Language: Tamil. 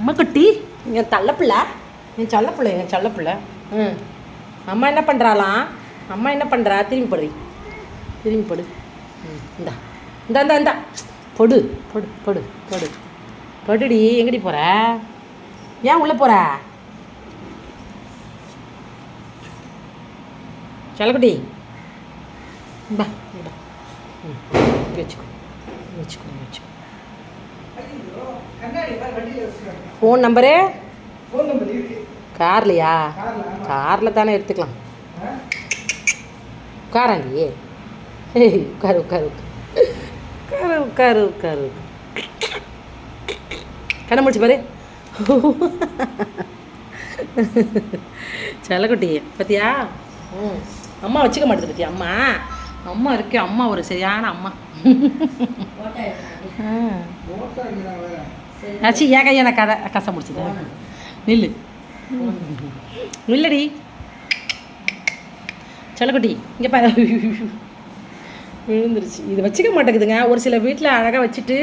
அம்மா குட்டி. என் தள்ளப்பிள்ளை. என் செல்லப்பிள்ளை என் செல்லப்பிள்ளை ம். அம்மா என்ன பண்ணுறாளாம் அம்மா என்ன பண்ணுறா திரும்பி படு. திரும்பி படு. ம் இந்தா. இந்தா இந்தா இந்தா. பொடு பொடு பொடு பொடு. படுடி எங்கடி போகிற ஏன் உள்ளே போகிற செல்லக்குட்டி. பா பா ம் வச்சுக்கோ வச்சுக்கோ வச்சுக்கோ. ஃபோன் நம்பரு கார்லையா? கார்ல தானே எடுத்துக்கலாம்? உட்காராண்டி. உட்காரு உட்காரு உட்காரு. உட்காரு உட்காரு கண்ணை முடிச்சு பாரு. செல்லக்குட்டி பத்தியா? ம். அம்மா வச்சுக்க மாட்டேது பத்தியா? அம்மா. அம்மா இருக்கே அம்மா ஒரு சரியான அம்மா. ஆ. ஆச்சு ஏன் கையை நான் கதை கசம் முடிச்சது நில்லு. நில்லடி. செல்லக்குட்டி இங்கே பாரு. விழுந்துருச்சு. இது வச்சுக்க மாட்டேங்குதுங்க. ஒரு சில வீட்டில் அழகாக வச்சுட்டு